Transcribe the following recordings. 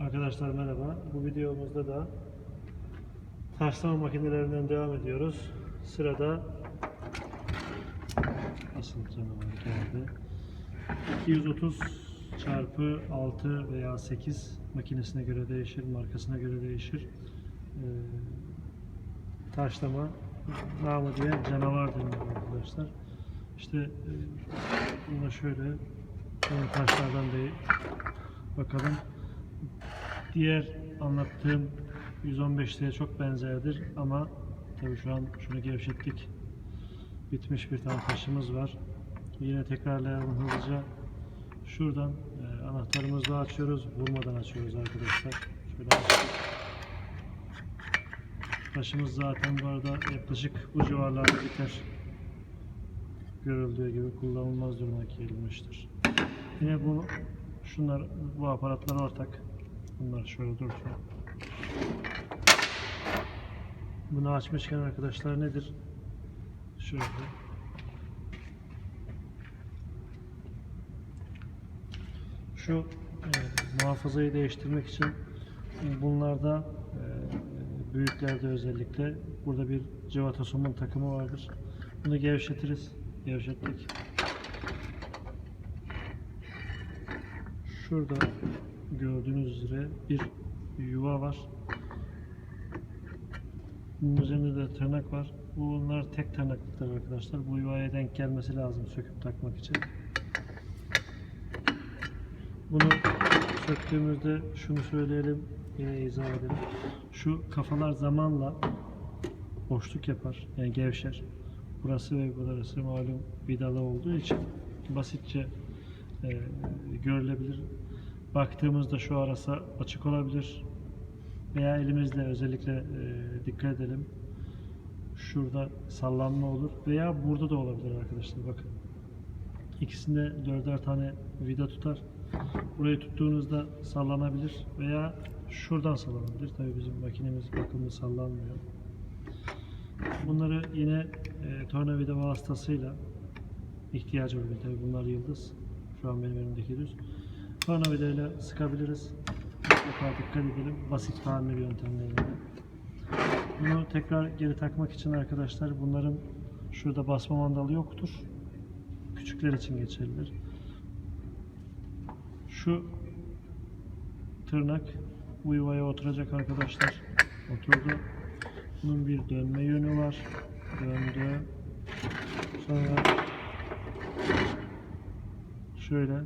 Arkadaşlar merhaba. Bu videomuzda da taşlama makinelerinden devam ediyoruz. Sırada asıl canavar geldi. 230 çarpı 6 veya 8 makinesine göre değişir, markasına göre değişir. Ee, taşlama namı diye canavar deniyor arkadaşlar. İşte e, buna şöyle taşlardan değil. Bakalım. Diğer anlattığım 115'liğe çok benzerdir ama tabii şu an şunu gevşettik. Bitmiş bir tane taşımız var. Yine tekrarlayalım hızlıca. Şuradan e, anahtarımızla açıyoruz. Vurmadan açıyoruz arkadaşlar. Şöyle açtık. Taşımız zaten bu arada yaklaşık bu civarlarda biter. Görüldüğü gibi kullanılmaz duruma gelmiştir. Yine bu şunlar bu aparatlar ortak. Bunlar şöyle dursun. Bunu açmışken arkadaşlar nedir? Şöyle. Şu e, muhafazayı değiştirmek için bunlarda e, büyüklerde özellikle burada bir cıvata somun takımı vardır. Bunu gevşetiriz. Gevşettik. Şurada gördüğünüz üzere bir yuva var. Bunun üzerinde de tırnak var. Bunlar tek tırnaklıklar arkadaşlar. Bu yuvaya denk gelmesi lazım söküp takmak için. Bunu söktüğümüzde şunu söyleyelim, yine izah edelim. Şu kafalar zamanla boşluk yapar, yani gevşer. Burası ve burası malum vidalı olduğu için basitçe e, görülebilir. Baktığımızda şu arası açık olabilir. Veya elimizle özellikle e, dikkat edelim. Şurada sallanma olur. Veya burada da olabilir arkadaşlar bakın. İkisinde dörder tane vida tutar. Burayı tuttuğunuzda sallanabilir veya şuradan sallanabilir. Tabii bizim makinemiz bakımlı sallanmıyor. Bunları yine e, tornavida vasıtasıyla ihtiyacı oluyor. Tabii bunlar yıldız. Şu an benim elimdeki düz. Tornavidayla sıkabiliriz. Mutlaka dikkat edelim. Basit tamir yöntemleriyle. Bunu tekrar geri takmak için arkadaşlar bunların şurada basma mandalı yoktur. Küçükler için geçerlidir. Şu tırnak bu yuvaya oturacak arkadaşlar. Oturdu. Bunun bir dönme yönü var. Döndü. Sonra şöyle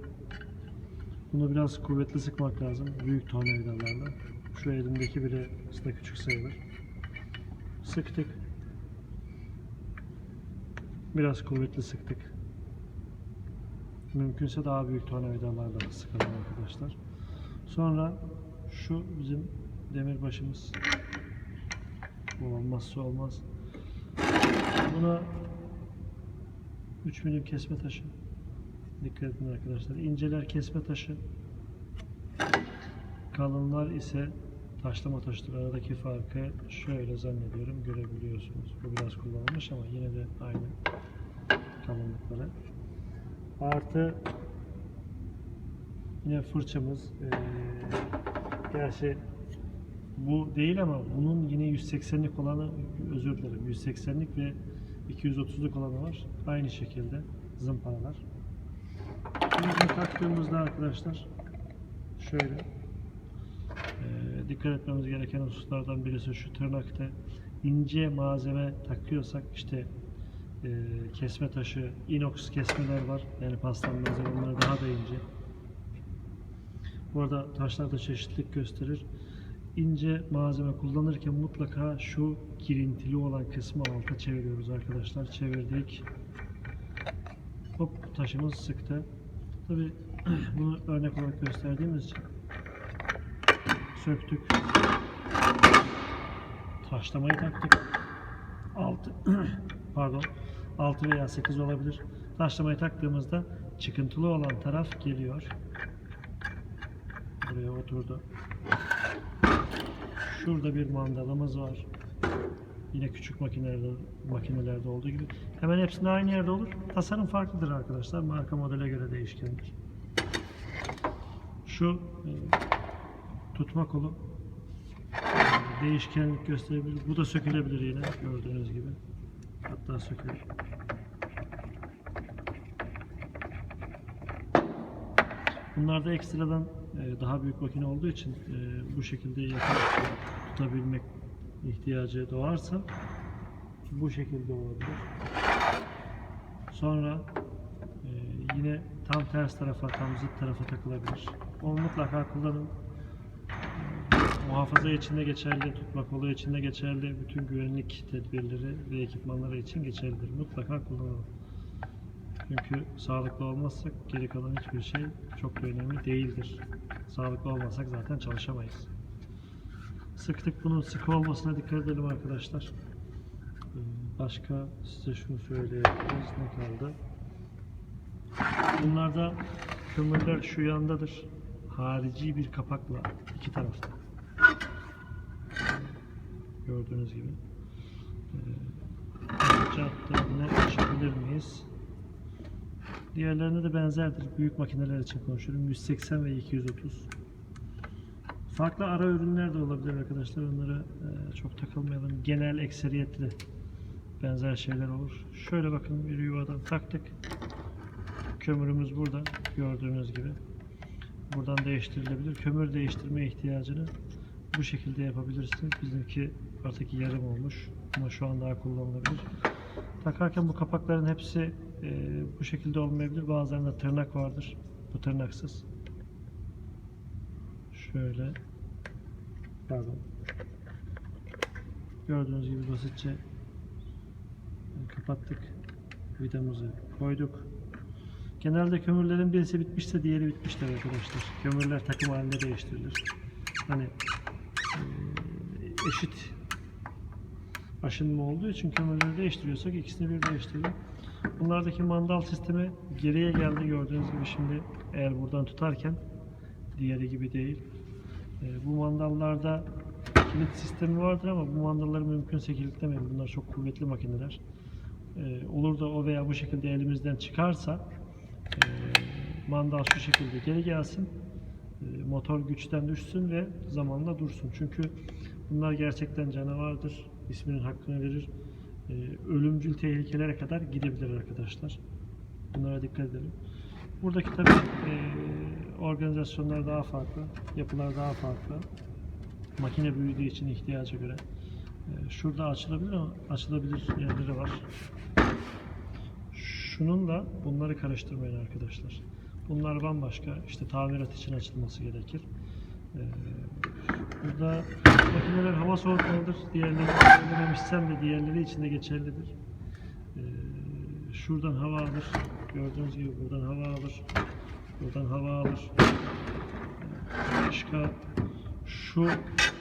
bunu biraz kuvvetli sıkmak lazım. Büyük tornavidalarla. Şu elimdeki bile aslında küçük sayılır. Sıktık. Biraz kuvvetli sıktık. Mümkünse daha büyük tornavidalarla da sıkalım arkadaşlar. Sonra şu bizim demir başımız. Bu olmazsa olmaz. Buna 3 milim kesme taşı. Dikkat edin arkadaşlar. İnceler kesme taşı. Kalınlar ise taşlama taşıdır. Aradaki farkı şöyle zannediyorum görebiliyorsunuz. Bu biraz kullanılmış ama yine de aynı kalınlıkları. Artı yine fırçamız. Ee, gerçi bu değil ama bunun yine 180'lik olanı özür dilerim 180'lik ve 230'luk olanı var. Aynı şekilde zımparalar. Bunu taktığımızda arkadaşlar şöyle e, dikkat etmemiz gereken hususlardan birisi şu tırnakta ince malzeme takıyorsak işte e, kesme taşı, inox kesmeler var. Yani paslanmaz onlar daha da ince. Bu arada taşlar da çeşitlilik gösterir. İnce malzeme kullanırken mutlaka şu girintili olan kısmı alta çeviriyoruz arkadaşlar. Çevirdik. Hop taşımız sıktı. Tabi bunu örnek olarak gösterdiğimiz için söktük. Taşlamayı taktık. 6 pardon 6 veya 8 olabilir. Taşlamayı taktığımızda çıkıntılı olan taraf geliyor. Buraya oturdu. Şurada bir mandalımız var. Yine küçük makinelerde, makinelerde olduğu gibi. Hemen hepsinde aynı yerde olur. Tasarım farklıdır arkadaşlar. Marka modele göre değişkendir. Şu e, tutma kolu e, değişkenlik gösterebilir. Bu da sökülebilir yine gördüğünüz gibi. Hatta sökülür. Bunlarda ekstradan e, daha büyük makine olduğu için e, bu şekilde yakın tutabilmek ihtiyacı doğarsa bu şekilde olabilir. Sonra e, yine tam ters tarafa, tam zıt tarafa takılabilir. Onu mutlaka kullanın. E, Muhafaza içinde geçerli, tutma kolu içinde geçerli, bütün güvenlik tedbirleri ve ekipmanları için geçerlidir. Mutlaka kullanalım. Çünkü sağlıklı olmazsak geri kalan hiçbir şey çok da önemli değildir. Sağlıklı olmasak zaten çalışamayız. Sıktık bunun sıkı olmasına dikkat edelim arkadaşlar. Ee, Başka size şunu söyleyebiliriz. Ne kaldı? Bunlarda kömürler şu yandadır. Harici bir kapakla iki tarafta. Gördüğünüz gibi. Ee, bunu açabilir miyiz? Diğerlerine de benzerdir. Büyük makineler için konuşuyorum. 180 ve 230. Farklı ara ürünler de olabilir arkadaşlar. Onlara e, çok takılmayalım. Genel ekseriyetle benzer şeyler olur. Şöyle bakın bir yuvadan taktık. Kömürümüz burada. Gördüğünüz gibi. Buradan değiştirilebilir. Kömür değiştirme ihtiyacını bu şekilde yapabilirsiniz. Bizimki artık yarım olmuş. Ama şu an daha kullanılabilir. Takarken bu kapakların hepsi e, bu şekilde olmayabilir. Bazılarında tırnak vardır. Bu tırnaksız. Şöyle. Pardon. Gördüğünüz gibi basitçe kapattık. Vidamızı koyduk. Genelde kömürlerin birisi bitmişse diğeri bitmiştir arkadaşlar. Kömürler takım halinde değiştirilir. Hani e, eşit aşınma olduğu için kömürleri değiştiriyorsak ikisini bir değiştirelim. Bunlardaki mandal sistemi geriye geldi gördüğünüz gibi şimdi eğer buradan tutarken diğeri gibi değil. E, bu mandallarda kilit sistemi vardır ama bu mandalları mümkünse kilitlemeyin. Bunlar çok kuvvetli makineler. E, olur da o veya bu şekilde elimizden çıkarsa e, mandal şu şekilde geri gelsin. E, motor güçten düşsün ve zamanla dursun. Çünkü bunlar gerçekten canavardır. İsminin hakkını verir. E, ölümcül tehlikelere kadar gidebilir arkadaşlar. Bunlara dikkat edelim. Buradaki tabi organizasyonlar daha farklı, yapılar daha farklı. Makine büyüdüğü için ihtiyaca göre. E, şurada açılabilir ama açılabilir yerleri var. Şununla bunları karıştırmayın arkadaşlar. Bunlar bambaşka. İşte tamirat için açılması gerekir. Ee, burada makineler hava soğutmalıdır. Diğerleri söylememişsem de diğerleri için de geçerlidir. Ee, şuradan hava alır. Gördüğünüz gibi buradan hava alır. Buradan hava alır. Başka şu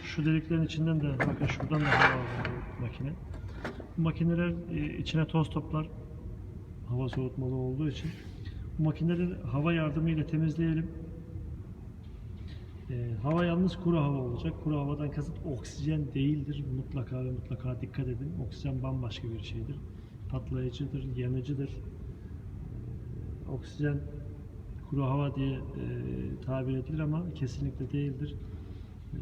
şu deliklerin içinden de bakın şuradan da hava alır makine. Bu makineler e, içine toz toplar hava soğutmalı olduğu için bu makineleri hava yardımıyla temizleyelim. Ee, hava yalnız kuru hava olacak. Kuru havadan kasıt oksijen değildir. Mutlaka ve mutlaka dikkat edin. Oksijen bambaşka bir şeydir. Patlayıcıdır, yanıcıdır. Ee, oksijen kuru hava diye e, tabir edilir ama kesinlikle değildir. Ee,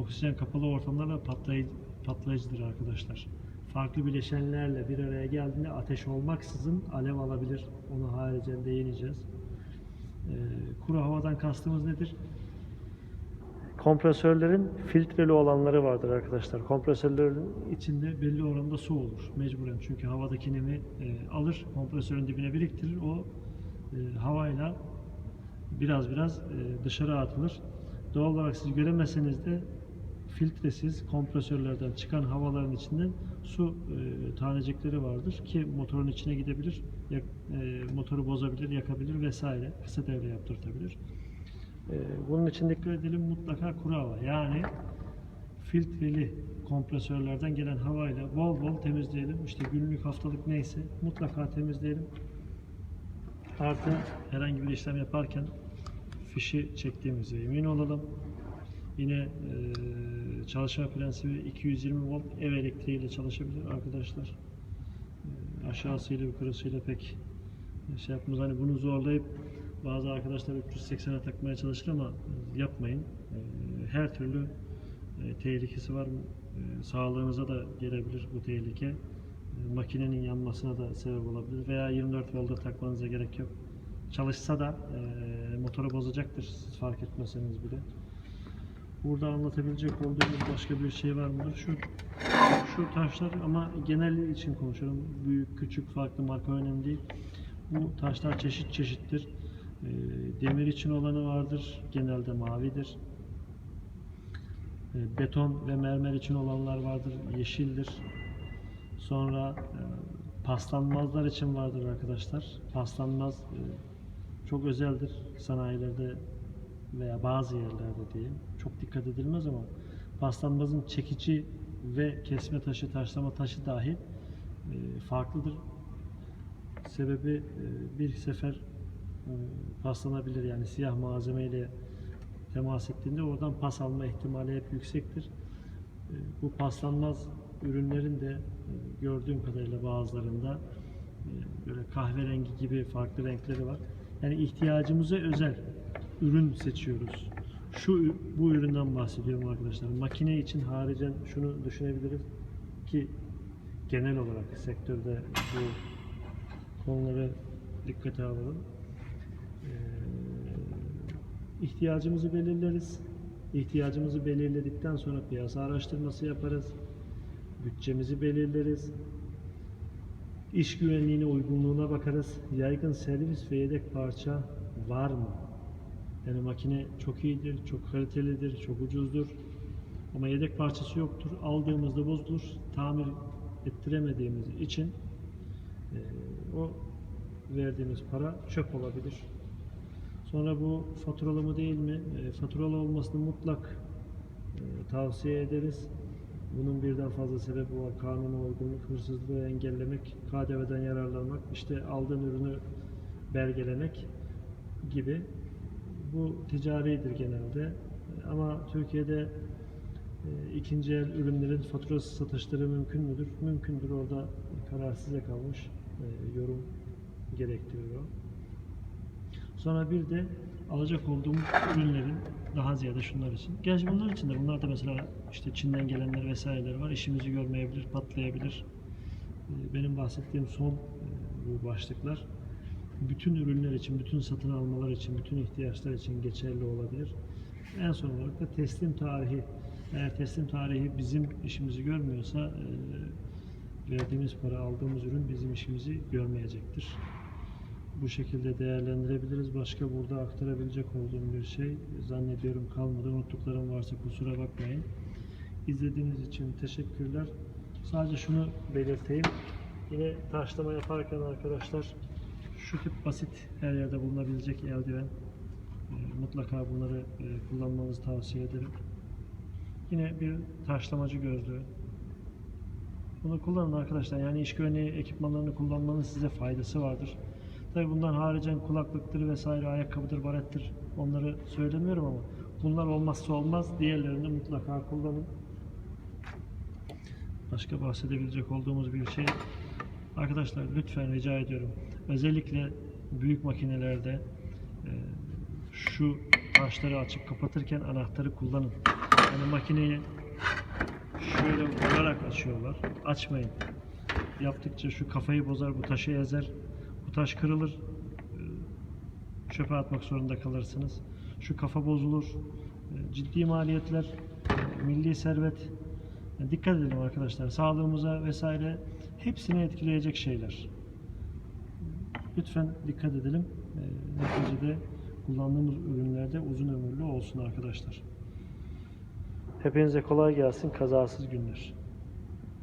oksijen kapalı ortamlarda patlay patlayıcıdır arkadaşlar farklı bileşenlerle bir araya geldiğinde ateş olmaksızın alev alabilir. Onu haricen değineceğiz. Ee, kuru havadan kastımız nedir? Kompresörlerin filtreli olanları vardır arkadaşlar. Kompresörlerin içinde belli oranda su olur mecburen. Çünkü havadaki nemi e, alır, kompresörün dibine biriktirir. O e, havayla biraz biraz e, dışarı atılır. Doğal olarak siz göremeseniz de filtresiz kompresörlerden çıkan havaların içinden su e, tanecikleri vardır ki motorun içine gidebilir, e, motoru bozabilir, yakabilir vesaire. Kısa devre yaptırtabilir. E, bunun için dikkat edelim mutlaka kuru hava. Yani filtreli kompresörlerden gelen havayla bol bol temizleyelim. İşte günlük haftalık neyse mutlaka temizleyelim. Artı herhangi bir işlem yaparken fişi çektiğimize emin olalım. Yine e, çalışma prensibi 220 volt ev elektriğiyle çalışabilir arkadaşlar. E, aşağısıyla yukarısıyla pek şey yapmaz. Hani bunu zorlayıp Bazı arkadaşlar 380'e takmaya çalışır ama yapmayın. Ee, Her türlü e, tehlikesi var. E, Sağlığınıza da gelebilir bu tehlike. E, Makinenin yanmasına da sebep olabilir. Veya 24 volta takmanıza gerek yok. Çalışsa da e, motoru bozacaktır siz fark etmeseniz bile. Burada anlatabilecek olduğumuz başka bir şey var mıdır? Şu şu taşlar ama genel için konuşuyorum. Büyük, küçük, farklı marka önemli değil. Bu taşlar çeşit çeşittir. Ee, Demir için olanı vardır. Genelde mavidir. Ee, Beton ve mermer için olanlar vardır. Yeşildir. Sonra e, paslanmazlar için vardır arkadaşlar. Paslanmaz e, çok özeldir sanayilerde veya bazı yerlerde diyeyim. Çok dikkat edilmez ama paslanmazın çekici ve kesme taşı, taşlama taşı dahi e, farklıdır. Sebebi e, bir sefer e, paslanabilir yani siyah malzemeyle temas ettiğinde oradan pas alma ihtimali hep yüksektir. E, Bu paslanmaz ürünlerin de e, gördüğüm kadarıyla bazılarında e, böyle kahverengi gibi farklı renkleri var. Yani ihtiyacımıza özel ürün seçiyoruz. Şu bu üründen bahsediyorum arkadaşlar. Makine için haricen şunu düşünebiliriz ki genel olarak sektörde bu konuları dikkate alalım. Ee, ihtiyacımızı belirleriz. İhtiyacımızı belirledikten sonra piyasa araştırması yaparız. Bütçemizi belirleriz. İş güvenliğine uygunluğuna bakarız. Yaygın servis ve yedek parça var mı? Yani makine çok iyidir, çok kalitelidir, çok ucuzdur. Ama yedek parçası yoktur. Aldığımızda bozulur. Tamir ettiremediğimiz için eee, o verdiğimiz para çöp olabilir. Sonra bu faturalı mı değil mi? E, faturalı olmasını mutlak e, tavsiye ederiz. Bunun birden fazla sebebi var. Kanuna uygunluk, hırsızlığı engellemek, KDV'den yararlanmak, işte aldığın ürünü belgelemek gibi. Bu ticaridir genelde. Ama Türkiye'de e, ikinci el ürünlerin faturasız satışları mümkün müdür? Mümkündür. Orada karar size kalmış. E, yorum gerektiriyor. Sonra bir de alacak olduğumuz ürünlerin daha ziyade şunlar için. Gerçi bunlar için de bunlar da mesela işte Çin'den gelenler vesaireler var. İşimizi görmeyebilir, patlayabilir. Ee, Benim bahsettiğim son e, bu başlıklar bütün ürünler için, bütün satın almalar için, bütün ihtiyaçlar için geçerli olabilir. En son olarak da teslim tarihi. Eğer teslim tarihi bizim işimizi görmüyorsa e, verdiğimiz para, aldığımız ürün bizim işimizi görmeyecektir bu şekilde değerlendirebiliriz. Başka burada aktarabilecek olduğum bir şey zannediyorum kalmadı. Unuttuklarım varsa kusura bakmayın. İzlediğiniz için teşekkürler. Sadece şunu belirteyim. Yine taşlama yaparken arkadaşlar şu tip basit her yerde bulunabilecek eldiven e, mutlaka bunları e, kullanmanızı tavsiye ederim. Yine bir taşlamacı gözlüğü. Bunu kullanın arkadaşlar. Yani iş güvenliği ekipmanlarını kullanmanın size faydası vardır. Tabi bundan haricen kulaklıktır vesaire, ayakkabıdır, barettir. Onları söylemiyorum ama bunlar olmazsa olmaz. Diğerlerini mutlaka kullanın. Başka bahsedebilecek olduğumuz bir şey. Arkadaşlar lütfen rica ediyorum. Özellikle büyük makinelerde e, şu taşları açıp kapatırken anahtarı kullanın. Yani makineyi şöyle vurarak açıyorlar. Açmayın. Yaptıkça şu kafayı bozar, bu taşı ezer. Bu taş kırılır. e, Çöpe atmak zorunda kalırsınız. Şu kafa bozulur. e, Ciddi maliyetler, e, milli servet. Yani dikkat edelim arkadaşlar. Sağlığımıza vesaire hepsini etkileyecek şeyler. Lütfen dikkat edelim. Neticede kullandığımız ürünlerde uzun ömürlü olsun arkadaşlar. Hepinize kolay gelsin. Kazasız günler.